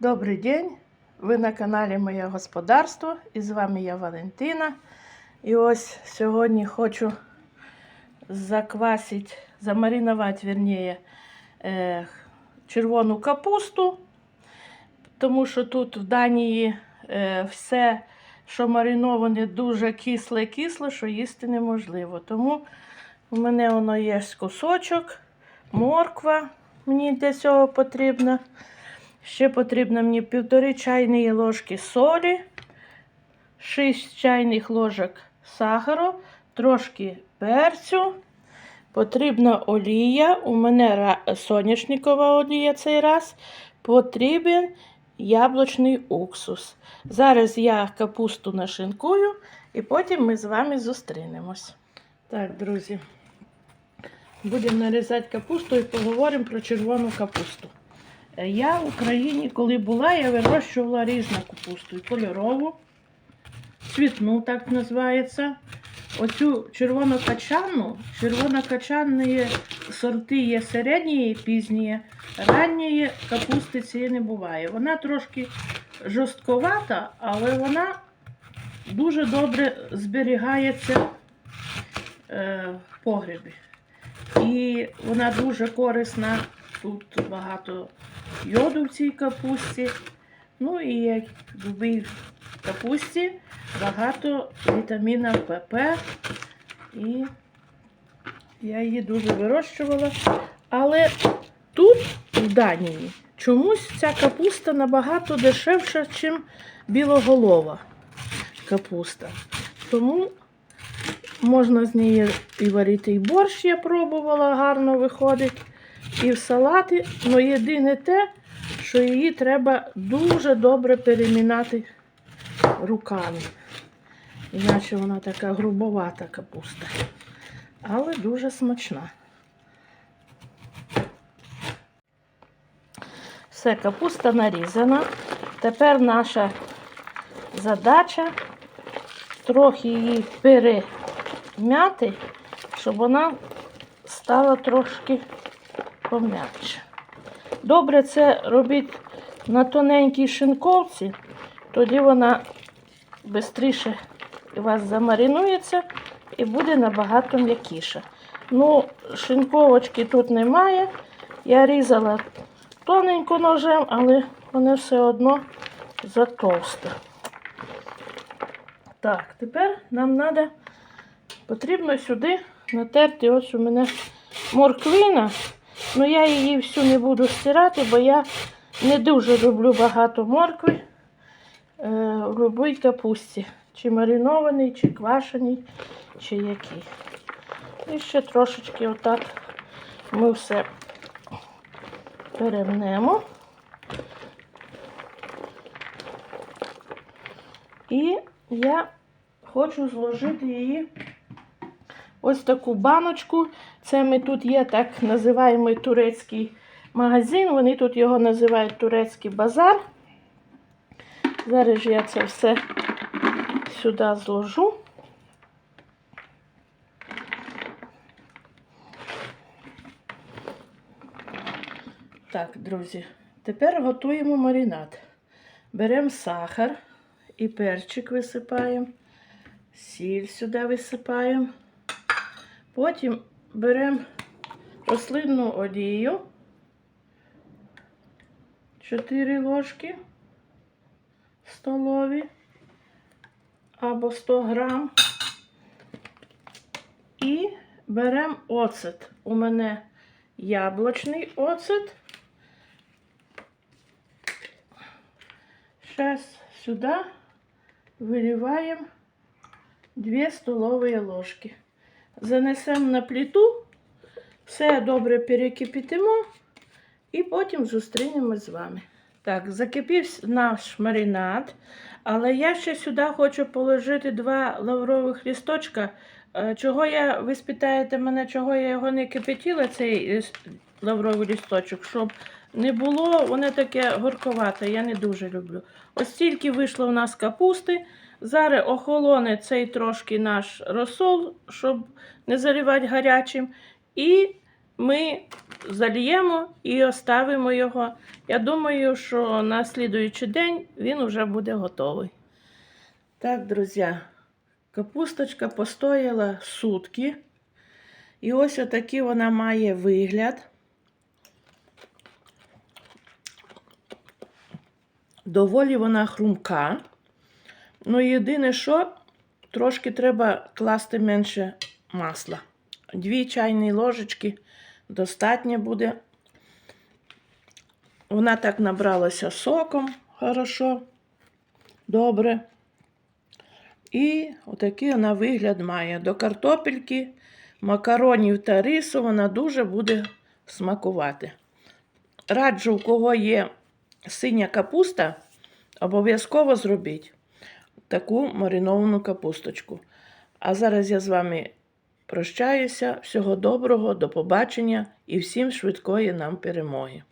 Добрий день! Ви на каналі Моє Господарство і з вами я Валентина. І ось сьогодні хочу заквасити, замаринувати, верніше, е, червону капусту, тому що тут в Данії е, все, що мариноване, дуже кисле-кисле, що їсти неможливо. Тому у мене воно є кусочок, морква мені для цього потрібна. Ще потрібно мені півтори чайної ложки солі, 6 чайних ложок сахару, трошки перцю. Потрібна олія. У мене соняшникова олія цей раз. Потрібен яблучний уксус. Зараз я капусту нашинкую і потім ми з вами зустрінемось. Так, друзі, будемо нарізати капусту і поговоримо про червону капусту. Я в Україні, коли була, я вирощувала різну капусту. Кольорову, цвітну, так називається. Оцю червонокачанну, червонокачанні сорти є середні і пізні, ранньої капусти цієї не буває. Вона трошки жорстковата, але вона дуже добре зберігається е, в погребі. І вона дуже корисна. Тут багато йоду в цій капусті. Ну і як в любій капусті багато вітаміна ПП. І я її дуже вирощувала. Але тут, в Данії, чомусь ця капуста набагато дешевша, ніж білоголова капуста. Тому можна з неї і варити і борщ, я пробувала, гарно виходить і в салати. але єдине те, що її треба дуже добре перемінати руками. Іначе вона така грубовата капуста. Але дуже смачна. Все, капуста нарізана. Тепер наша задача трохи її перем'яти, щоб вона стала трошки пом'якше. Добре це робити на тоненькій шинковці, тоді вона швидше у вас замаринується і буде набагато м'якіша. Ну, шинковочки тут немає. Я різала тоненько ножем, але вони все одно затовсте. Так, тепер нам треба потрібно сюди натерти ось у мене морквина. Ну, я її всю не буду стирати, бо я не дуже люблю багато моркви е, в будь-якій капусті. Чи маринований, чи квашений, чи який. І ще трошечки отак ми все перемнемо. І я хочу зложити її ось таку баночку. Це ми тут є так називаємо турецький магазин. Вони тут його називають турецький базар. Зараз я це все сюди зложу. Так, друзі, тепер готуємо маринад. Беремо сахар і перчик висипаємо, сіль сюди висипаємо. Потім беремо рослинну олію, 4 ложки столові або 100 грам. І беремо оцет. У мене яблучний оцет. Зараз сюди виливаємо 2 столові ложки. Занесемо на плиту, все добре перекипітимо і потім зустрінемось з вами. Так, закипів наш маринад, але я ще сюди хочу положити два лаврових лісточка. Е, Чого я, ви спитаєте мене, чого я його не кипятила, цей е, лавровий лісточок, щоб не було, воно таке горковате, я не дуже люблю. Ось тільки вийшло у нас капусти. Зараз охолоне цей трошки наш розсол, щоб не заливати гарячим. І ми зальємо і оставимо його. Я думаю, що на слідуючий день він вже буде готовий. Так, друзі, капусточка постояла сутки. І ось отакий вона має вигляд. Доволі вона хрумка. Ну, єдине, що трошки треба класти менше масла. Дві чайні ложечки достатньо буде. Вона так набралася соком хорошо, добре. І отакий вона вигляд має. До картопельки, макаронів та рису вона дуже буде смакувати. Раджу, у кого є синя капуста, обов'язково зробіть таку мариновану капусточку. А зараз я з вами прощаюся. Всього доброго, до побачення і всім швидкої нам перемоги.